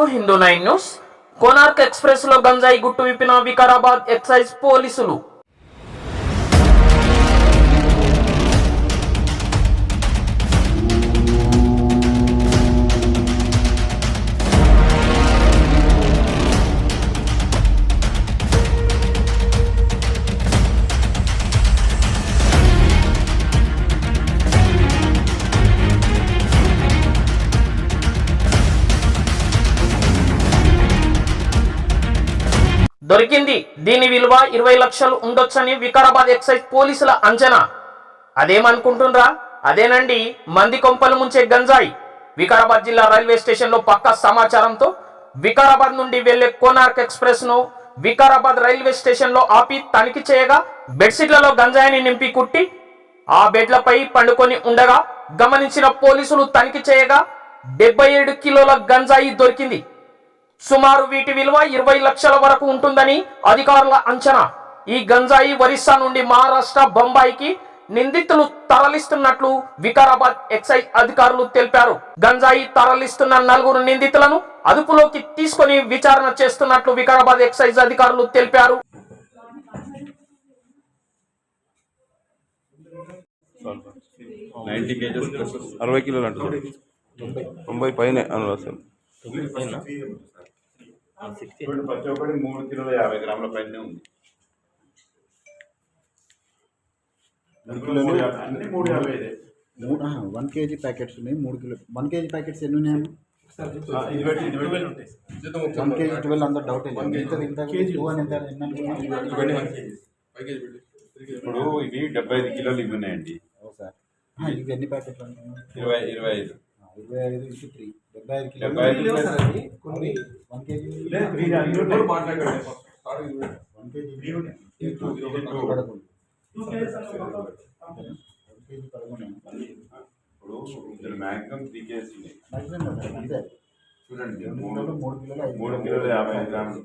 To Hindu nine news Konark ఎక్స్ప్రెస్లో గంజాయి గుట్టు విప్పిన వికారాబాద్ ఎక్సైజ్ పోలీసులు దొరికింది. దీని విలువ ఇరవై లక్షలు ఉండొచ్చని వికారాబాద్ ఎక్సైజ్ పోలీసుల అంచనా. అదేమనుకుంటుండ్రా? అదేనండి మంది కొంపలు ముంచే గంజాయి. వికారాబాద్ జిల్లా రైల్వే స్టేషన్లో పక్క సమాచారంతో వికారాబాద్ నుండి వెళ్ళే కోనార్క్ ఎక్స్ప్రెస్ను వికారాబాద్ రైల్వే స్టేషన్లో ఆపి తనిఖీ చేయగా బెడ్షీట్లలో గంజాయిని నింపి కుట్టి ఆ బెడ్లపై పండుకొని ఉండగా గమనించిన పోలీసులు తనిఖీ చేయగా డెబ్బై ఏడు కిలోల గంజాయి దొరికింది. సుమారు వీటి విలువ ఇరవై లక్షల వరకు ఉంటుందని అధికారుల అంచనా. ఈ గంజాయి ఒరిస్సా నుండి మహారాష్ట్ర బొంబాయికి నిందితులు తరలిస్తున్నట్లు వికారాబాద్ ఎక్సైజ్ అధికారులు తెలిపారు. గంజాయి తరలిస్తున్న నలుగురు నిందితులను అదుపులోకి తీసుకొని విచారణ చేస్తున్నట్లు వికారాబాద్ ఎక్సైజ్ అధికారులు తెలిపారు. నైంటీ కేజెస్ అరవై కిలోలు అంటున్నారు. తొంభై పైన అన్నారు అసలు ఇప్పుడు ప్రతి ఒక్కటి మూడు కిలోల యాభై గ్రాముల పైన ఉంది. అన్ని మూడు యాభై. మూడు వన్ కేజీ ప్యాకెట్స్ ఉన్నాయి మూడు కిలో వన్ కేజీ ప్యాకెట్స్ ఎన్ని ఉన్నాయి వన్ కేజీ ట్వెల్వ్ అందరూ డౌట్? ఇప్పుడు ఇవి డెబ్బై ఐదు కిలోలు ఇవి ఉన్నాయండి. ఓ సార్. ఆ, ఇవి ఎన్ని ప్యాకెట్లు ఇరవై ఇరవై ఐదు. ఇరవై ఐదు ఇంటూ త్రీ. డెబ్బై ఐదు కిలో డెబ్బై ఐదు ప్లస్ వన్ కేజీ కేజీ. పదకొండు. కేజీ ఇప్పుడు మ్యాక్సిమం త్రీ అంతే. చూడండి మూడు కిలోలు యాభై గ్రాములు.